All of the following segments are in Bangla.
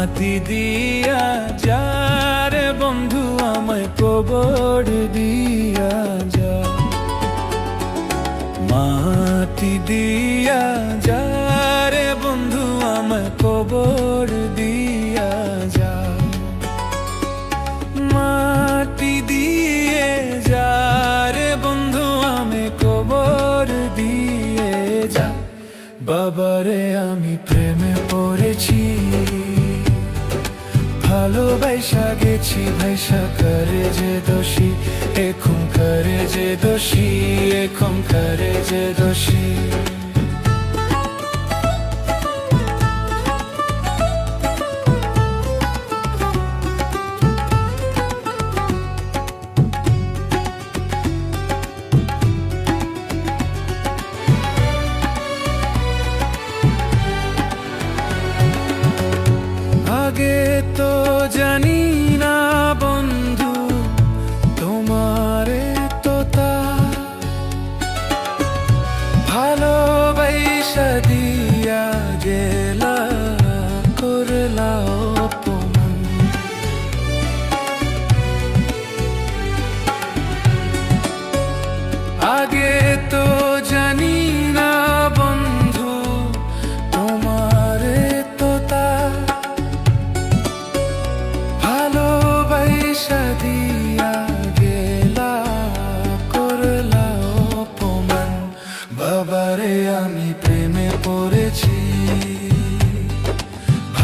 মাটি দিয়া, যারে বন্ধু আমায় কবর দিয়া যা মাটি দিয়া, যারে বন্ধু আমায় কবর দিয়া যা মাটি দিয়ে, যারে বন্ধু আমি কবর দিয়ে যা বাবারে ভাইসা করে যে দোষী এখন করে যে দোষী এখন করে যে দোষী। ভালোবাসা দিয়া গেলা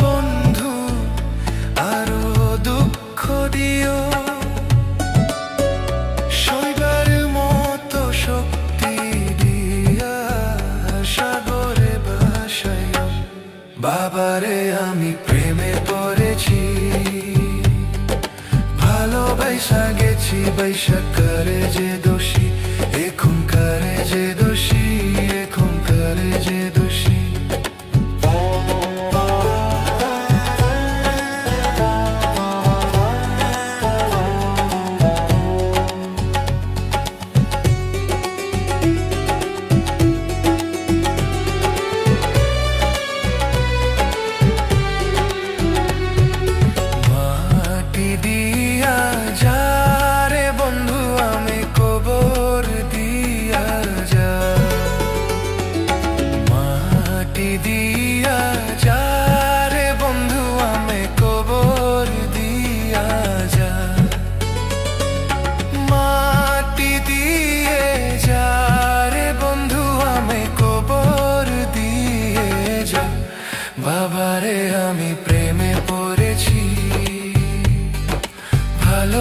বন্ধু, আরও দুঃখ শৈবার শক্তি দিয়া সাগরে বাবারে, আমি প্রেমে পড়েছি। ভালোবাসা গেছি বৈশা করে যে দোষী।